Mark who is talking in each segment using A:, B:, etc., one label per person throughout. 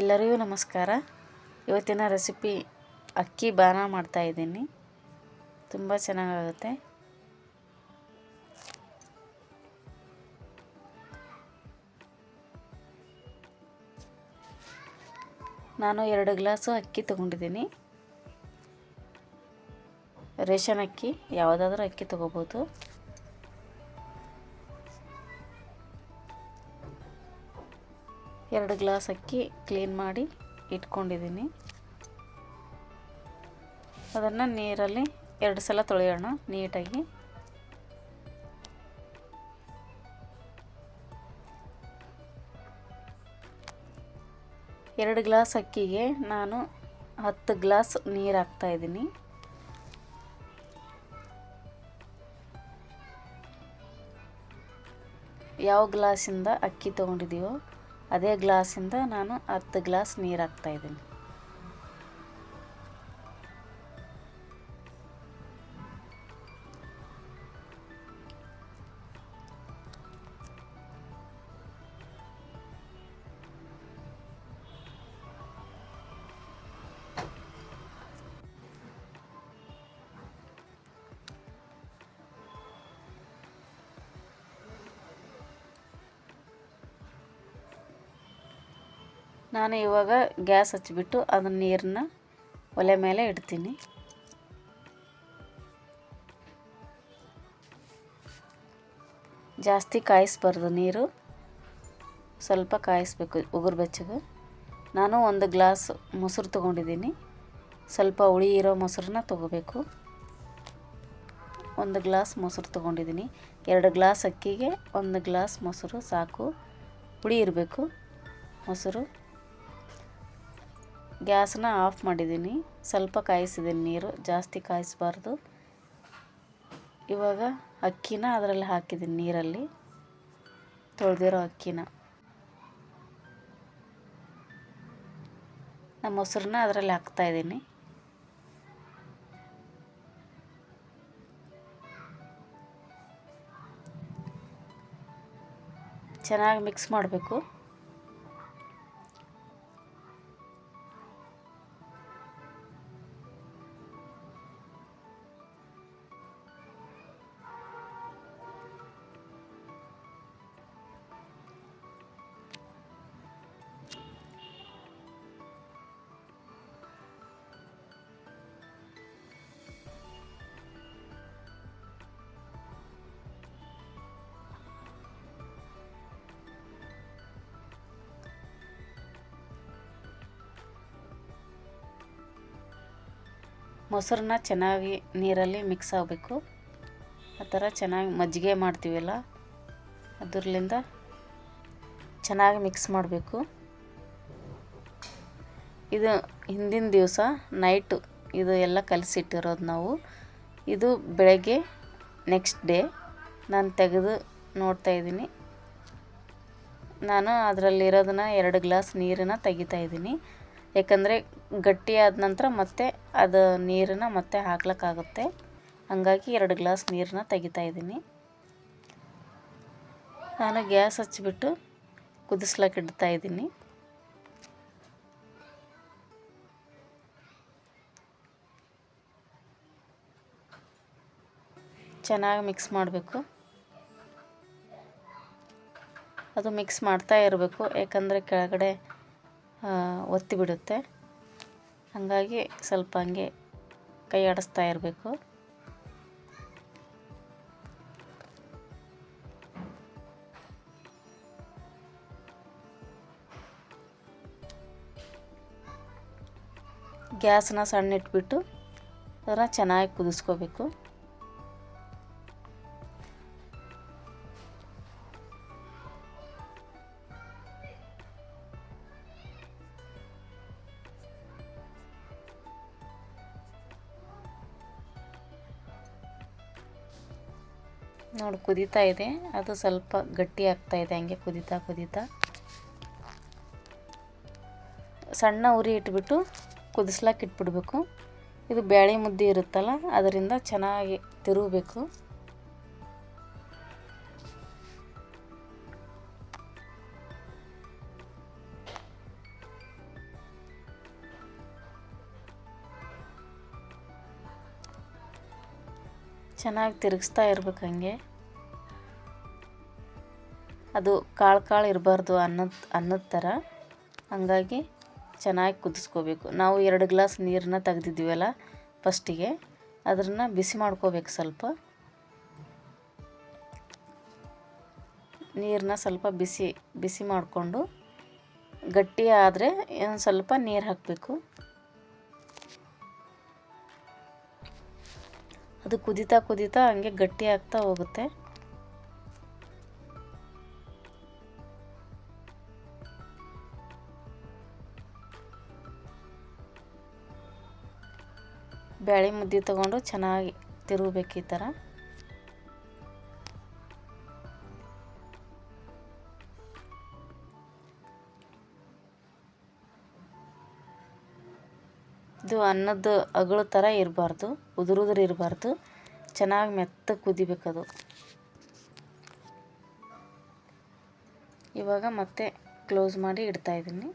A: ಎಲ್ಲರಿಗೂ ನಮಸ್ಕಾರ. ಇವತ್ತಿನ ರೆಸಿಪಿ ಅಕ್ಕಿ ಬಾನ ಮಾಡ್ತಾಯಿದ್ದೀನಿ ತುಂಬ ಚೆನ್ನಾಗಾಗುತ್ತೆ. ನಾನು ಎರಡು ಗ್ಲಾಸು ಅಕ್ಕಿ ತೊಗೊಂಡಿದ್ದೀನಿ. ರೇಷನ್ ಅಕ್ಕಿ, ಯಾವುದಾದ್ರೂ ಅಕ್ಕಿ ತೊಗೋಬೋದು. ಎರಡು ಗ್ಲಾಸ್ ಅಕ್ಕಿ ಕ್ಲೀನ್ ಮಾಡಿ ಇಟ್ಕೊಂಡಿದ್ದೀನಿ. ಅದನ್ನು ನೀರಲ್ಲಿ ಎರಡು ಸಲ ತೊಳೆಯೋಣ ನೀಟಾಗಿ. ಎರಡು ಗ್ಲಾಸ್ ಅಕ್ಕಿಗೆ ನಾನು ಹತ್ತು ಗ್ಲಾಸ್ ನೀರು ಹಾಕ್ತಾಯಿದ್ದೀನಿ ಯಾವ ಗ್ಲಾಸಿಂದ ಅಕ್ಕಿ ತೊಗೊಂಡಿದ್ದೀವೋ ಅದೇ ಗ್ಲಾಸಿಂದ ನಾನು ಹತ್ತು ಗ್ಲಾಸ್ ನೀರು ಹಾಕ್ತಾಯಿದ್ದೀನಿ ನಾನು ಇವಾಗ ಗ್ಯಾಸ್ ಹಚ್ಚಿಬಿಟ್ಟು ಅದನ್ನ ನೀರನ್ನ ಒಲೆ ಮೇಲೆ ಇಡ್ತೀನಿ. ಜಾಸ್ತಿ ಕಾಯಿಸ್ಬಾರ್ದು ನೀರು. ಸ್ವಲ್ಪ ಕಾಯಿಸ್ಬೇಕು ಉಗುರು ಬೆಚ್ಚಗೆ. ನಾನು ಒಂದು ಗ್ಲಾಸ್ ಮೊಸರು ತೊಗೊಂಡಿದ್ದೀನಿ. ಸ್ವಲ್ಪ ಹುಳಿ ಇರೋ ಮೊಸರನ್ನ ತೊಗೋಬೇಕು. ಒಂದು ಗ್ಲಾಸ್ ಮೊಸರು ತೊಗೊಂಡಿದ್ದೀನಿ. ಎರಡು ಗ್ಲಾಸ್ ಅಕ್ಕಿಗೆ ಒಂದು ಗ್ಲಾಸ್ ಮೊಸರು ಸಾಕು. ಹುಳಿ ಇರಬೇಕು ಮೊಸರು. ಗ್ಯಾಸನ್ನ ಆಫ್ ಮಾಡಿದ್ದೀನಿ. ಸ್ವಲ್ಪ ಕಾಯಿಸಿದ್ದೀನಿ ನೀರು. ಜಾಸ್ತಿ ಕಾಯಿಸಬಾರ್ದು. ಇವಾಗ ಅಕ್ಕಿನ ಅದರಲ್ಲಿ ಹಾಕಿದ್ದೀನಿ ನೀರಲ್ಲಿ. ತೊಳೆದಿರೋ ಅಕ್ಕಿನ. ನಮ್ಮ ಮೊಸರನ್ನ ಅದರಲ್ಲಿ ಹಾಕ್ತಾಯಿದ್ದೀನಿ ಚೆನ್ನಾಗಿ ಮಿಕ್ಸ್ ಮಾಡಬೇಕು. ಮೊಸರನ್ನ ಚೆನ್ನಾಗಿ ನೀರಲ್ಲಿ ಮಿಕ್ಸ್ ಆಗಬೇಕು. ಆ ಥರ ಚೆನ್ನಾಗಿ ಮಜ್ಜಿಗೆ ಮಾಡ್ತೀವಲ್ಲ, ಅದರಲ್ಲಿಂದ ಚೆನ್ನಾಗಿ ಮಿಕ್ಸ್ ಮಾಡಬೇಕು. ಇದು ಹಿಂದಿನ ದಿವಸ ನೈಟು ಇದು ಎಲ್ಲ ಕಲಸಿಟ್ಟಿರೋದು ನಾವು. ಇದು ಬೆಳಗ್ಗೆ ನೆಕ್ಸ್ಟ್ ಡೇ ನಾನು ತೆಗೆದು ನೋಡ್ತಾಯಿದ್ದೀನಿ ನಾನು ಅದರಲ್ಲಿರೋದನ್ನ ಎರಡು ಗ್ಲಾಸ್ ನೀರನ್ನು ತೆಗಿತಾಯಿದ್ದೀನಿ ಯಾಕಂದರೆ ಗಟ್ಟಿ ಆದ ನಂತರ ಮತ್ತೆ ಅದು ನೀರನ್ನು ಮತ್ತೆ ಹಾಕ್ಲಿಕ್ಕಾಗುತ್ತೆ. ಹಾಗಾಗಿ ಎರಡು ಗ್ಲಾಸ್ ನೀರನ್ನ ತೆಗಿತಾ ಇದ್ದೀನಿ. ನಾನು ಗ್ಯಾಸ್ ಹಚ್ಚಿಬಿಟ್ಟು ಕುದಿಸ್ಲಕ್ಕೆ ಇಡ್ತಾ ಇದ್ದೀನಿ. ಚೆನ್ನಾಗಿ ಮಿಕ್ಸ್ ಮಾಡಬೇಕು. ಅದು ಮಿಕ್ಸ್ ಮಾಡ್ತಾ ಇರಬೇಕು, ಯಾಕಂದರೆ ಕೆಳಗಡೆ ಒತ್ತಿ ಬಿಡುತ್ತೆ. ಹಾಗಾಗಿ ಸ್ವಲ್ಪ ಹಂಗೆ ಕೈ ಆಡಿಸ್ತಾ ಇರಬೇಕು. ಗ್ಯಾಸನ್ನ ಸಣ್ಣ ಇಟ್ಬಿಟ್ಟು ಅದನ್ನು ಚೆನ್ನಾಗಿ ಕುದಿಸ್ಕೋಬೇಕು. ನೋಡಿ ಕುದೀತಾ ಇದೆ. ಅದು ಸ್ವಲ್ಪ ಗಟ್ಟಿ ಆಗ್ತಾ ಇದೆ. ಹಂಗೆ ಕುದೀತಾ ಕುದೀತಾ. ಸಣ್ಣ ಉರಿ ಇಟ್ಬಿಟ್ಟು ಕುದಿಸ್ಲಕ್ಕೆ ಇಟ್ಬಿಡ್ಬೇಕು. ಇದು ಬ್ಯಾಳೆ ಮುದ್ದೆ ಇರುತ್ತಲ್ಲ, ಅದರಿಂದ ಚೆನ್ನಾಗಿ ತಿರುಗಬೇಕು. ಚೆನ್ನಾಗಿ ತಿರುಗಿಸ್ತಾ ಇರ್ಬೇಕು ಹಂಗೆ. ಅದು ಕಾಳು ಕಾಳು ಇರಬಾರ್ದು ಅನ್ನೋದ್ ಅನ್ನೋದ್ ಥರ. ಹಂಗಾಗಿ ಚೆನ್ನಾಗಿ ಕುದಿಸ್ಕೋಬೇಕು. ನಾವು ಎರಡು ಗ್ಲಾಸ್ ನೀರನ್ನ ತೆಗ್ದಿದ್ದೀವಲ್ಲ ಫಸ್ಟಿಗೆ, ಅದನ್ನು ಬಿಸಿ ಮಾಡ್ಕೋಬೇಕು ಸ್ವಲ್ಪ. ನೀರನ್ನ ಸ್ವಲ್ಪ ಬಿಸಿ ಬಿಸಿ ಮಾಡಿಕೊಂಡು ಗಟ್ಟಿ ಆದರೆ ಸ್ವಲ್ಪ ನೀರು ಹಾಕಬೇಕು. ಅದು ಕುದಿತಾ ಕುದಿತಾ ಹಂಗೆ ಗಟ್ಟಿ ಆಗ್ತಾ ಹೋಗುತ್ತೆ. ಬ್ಯಾಳೆ ಮುದ್ದೆ ತಗೊಂಡು ಚೆನ್ನಾಗಿ ತಿರುಗಬೇಕು ಈ ಥರ. ಅನ್ನದ ಅಗಳು ಥರ ಇರಬಾರ್ದು, ಉದುರುದ್ರ ಇರಬಾರ್ದು, ಚೆನ್ನಾಗಿ ಮೆತ್ತಗೆ ಕುದಿಬೇಕದು. ಇವಾಗ ಮತ್ತೆ ಕ್ಲೋಸ್ ಮಾಡಿ ಇಡ್ತಾ ಇದ್ದೀನಿ.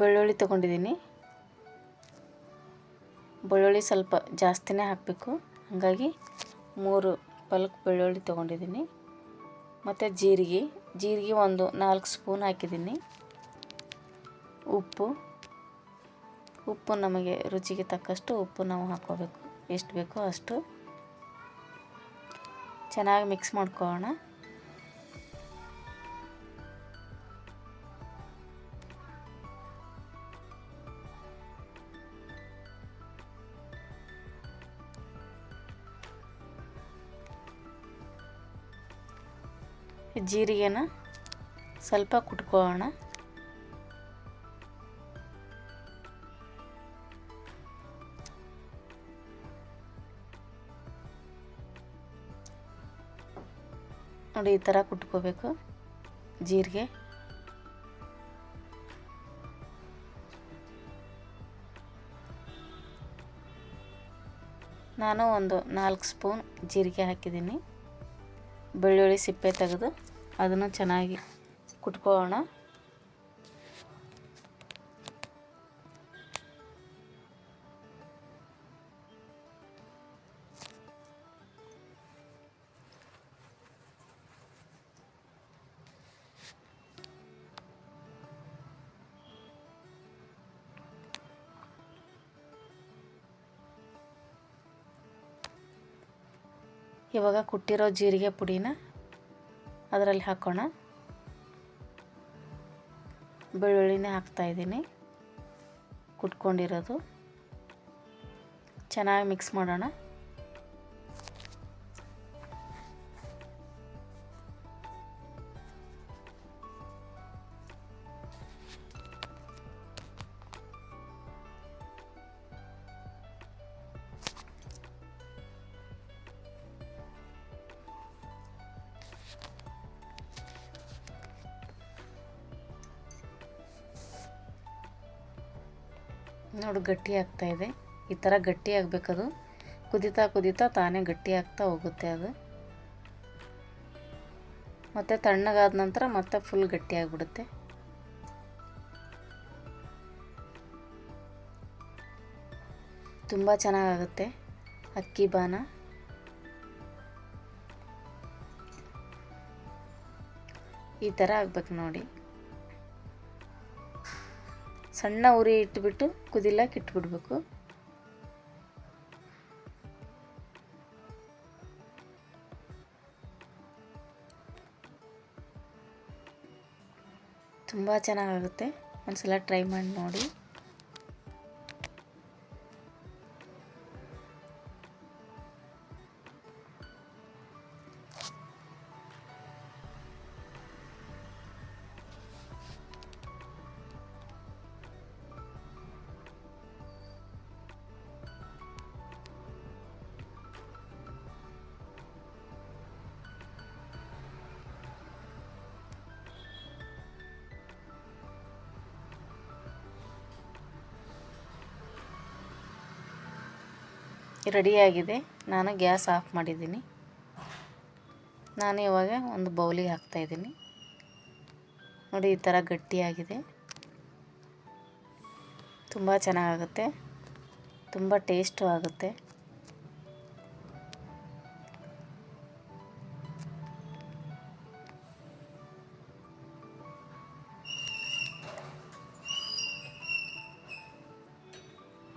A: ಬೆಳ್ಳುಳ್ಳಿ ತೊಗೊಂಡಿದ್ದೀನಿ. ಬೆಳ್ಳುಳ್ಳಿ ಸ್ವಲ್ಪ ಜಾಸ್ತಿನೇ ಹಾಕಬೇಕು. ಹಾಗಾಗಿ ಮೂರು ಪಲ್ಕ್ ಬೆಳ್ಳುಳ್ಳಿ ತೊಗೊಂಡಿದ್ದೀನಿ. ಮತ್ತು ಜೀರಿಗೆ ಜೀರಿಗೆ ಒಂದು ನಾಲ್ಕು ಸ್ಪೂನ್ ಹಾಕಿದ್ದೀನಿ. ಉಪ್ಪು. ಉಪ್ಪು ನಮಗೆ ರುಚಿಗೆ ತಕ್ಕಷ್ಟು ಉಪ್ಪು ನಾವು ಹಾಕ್ಕೋಬೇಕು. ಎಷ್ಟು ಬೇಕೋ ಅಷ್ಟು. ಚೆನ್ನಾಗಿ ಮಿಕ್ಸ್ ಮಾಡ್ಕೊಳ್ಳೋಣ. ಜೀರಿಗೆನ ಸ್ವಲ್ಪ ಕುಟ್ಕೊಳ್ಳೋಣ. ನೋಡಿ ಈ ಥರ ಕುಟ್ಕೋಬೇಕು ಜೀರಿಗೆ. ನಾನು ಒಂದು ನಾಲ್ಕು ಸ್ಪೂನ್ ಜೀರಿಗೆ ಹಾಕಿದ್ದೀನಿ. ಬೆಳ್ಳುಳ್ಳಿ ಸಿಪ್ಪೆ ತೆಗೆದು ಅದನ್ನು ಚೆನ್ನಾಗಿ ಕುಟ್ಕೊಳ್ಳೋಣ. ಇವಾಗ ಕುಟ್ಟಿರೋ ಜೀರಿಗೆ ಪುಡಿನ ಅದರಲ್ಲಿ ಹಾಕೋಣ. ಬೆಳ್ಳುಳ್ಳಿನೇ ಹಾಕ್ತಾಯಿದ್ದೀನಿ ಕುಟ್ಕೊಂಡಿರೋದು. ಚೆನ್ನಾಗಿ ಮಿಕ್ಸ್ ಮಾಡೋಣ. ನೋಡು, ಗಟ್ಟಿ ಆಗ್ತಾ ಇದೆ. ಈ ಥರ ಗಟ್ಟಿ ಆಗಬೇಕದು. ಕುದಿತಾ ಕುದಿತಾ ತಾನೇ ಗಟ್ಟಿ ಆಗ್ತಾ ಹೋಗುತ್ತೆ ಅದು. ಮತ್ತು ತಣ್ಣಗಾದ ನಂತರ ಮತ್ತೆ ಫುಲ್ ಗಟ್ಟಿ ಆಗಿಬಿಡುತ್ತೆ. ತುಂಬ ಚೆನ್ನಾಗಾಗುತ್ತೆ ಅಕ್ಕಿ ಬಾನ ಈ ಥರ ಆಗ್ಬೇಕು ನೋಡಿ. ಸಣ್ಣ ಉರಿ ಇಟ್ಬಿಟ್ಟು ಕುದಿಲಕ್ಕೆ ಇಟ್ಬಿಡ್ಬೇಕು. ತುಂಬ ಚೆನ್ನಾಗಾಗುತ್ತೆ. ಒಂದ್ಸಲ ಟ್ರೈ ಮಾಡಿ ನೋಡಿ. ರೆಡಿಯಾಗಿದೆ. ನಾನು ಗ್ಯಾಸ್ ಆಫ್ ಮಾಡಿದ್ದೀನಿ. ನಾನು ಇವಾಗ ಒಂದು ಬೌಲಿಗೆ ಹಾಕ್ತಾಯಿದ್ದೀನಿ ನೋಡಿ, ಈ ಥರ ಗಟ್ಟಿಯಾಗಿದೆ. ತುಂಬ ಚೆನ್ನಾಗಾಗುತ್ತೆ. ತುಂಬ ಟೇಸ್ಟು ಆಗುತ್ತೆ.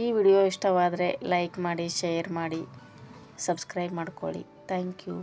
A: ಈ ವಿಡಿಯೋ ಇಷ್ಟವಾದರೆ ಲೈಕ್ ಮಾಡಿ ಶೇರ್ ಮಾಡಿ ಸಬ್ಸ್ಕ್ರೈಬ್ ಮಾಡ್ಕೊಳ್ಳಿ. Thank you.